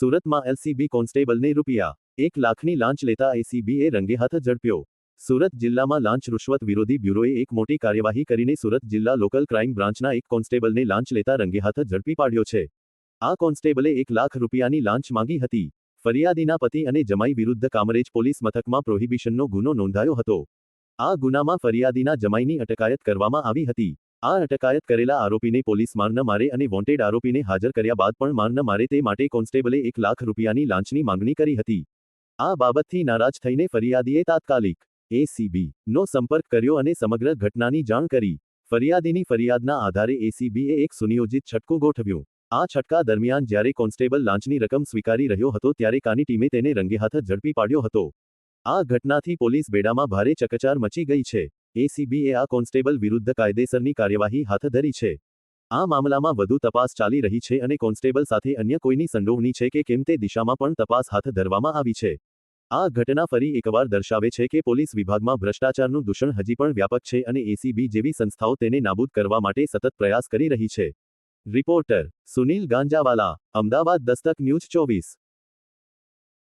સુરતમાં એલસીબી કોન્સ્ટેબલને રૂપિયા એક લાખની લાંચ લેતા એસીબીએ રંગે હાથ ઝડપ્યો. સુરત જિલ્લામાં લાંચ રૂશ્વત વિરોધી બ્યુરોએ એક મોટી કાર્યવાહી કરીને સુરત જિલ્લા લોકલ ક્રાઇમ બ્રાન્ચના એક કોન્સ્ટેબલને લાંચ લેતા રંગે હાથ ઝડપી પાડ્યો છે. આ કોન્સ્ટેબલે એક લાખ રૂપિયાની લાંચ માંગી હતી. ફરિયાદીના પતિ અને જમાઈ વિરુદ્ધ કામરેજ પોલીસ મથકમાં પ્રોહિબિશનનો ગુનો નોંધાયો હતો. આ ગુનામાં ફરિયાદીના જમાઈની અટકાયત કરવામાં આવી હતી. આ અટકાયત કરેલા આરોપીને પોલીસ માર ન મારે અને વોન્ટેડ આરોપીને હાજર કર્યા બાદ પણ માર ન મારે તે માટે કોન્સ્ટેબલે એક લાખ રૂપિયાની લાંચની માંગણી કરી હતી. આ બાબતથી નારાજ થઈને ફરિયાદીએ તાત્કાલિક એસીબી નો સંપર્ક કર્યો અને સમગ્ર ઘટનાની જાણ કરી. ફરિયાદીની ફરિયાદના આધારે એસીબીએ એક સુનિયોજિત છટકો ગોઠવ્યો. આ છટકા દરમિયાન જ્યારે કોન્સ્ટેબલ લાંચની રકમ સ્વીકારી રહ્યો હતો ત્યારે કાની ટીમે તેને રંગે હાથ ઝડપી પાડ્યો હતો. આ ઘટનાથી પોલીસ બેડામાં ભારે ચકચાર મચી ગઈ છે. એસીબીએ આ કોન્સ્ટેબલ વિરુદ્ધ કાયદેસરની કાર્યવાહી હાથ ધરી છે. આ મામલામાં વધુ તપાસ ચાલી રહી છે અને કોન્સ્ટેબલ સાથે અન્ય કોઈની સંડોવણી છે કે કેમ તે દિશામાં પણ તપાસ હાથ ધરવામાં આવી છે. આ ઘટના ફરી એકવાર દર્શાવે છે કે પોલીસ વિભાગમાં ભ્રષ્ટાચારનું દૂષણ હજી પણ વ્યાપક છે અને એસીબી જેવી સંસ્થાઓ તેને નાબૂદ કરવા માટે સતત પ્રયાસ કરી રહી છે. રિપોર્ટર સુનિલ ગાંજાવાલા, અમદાવાદ દસ્તક ન્યૂઝ ચોવીસ.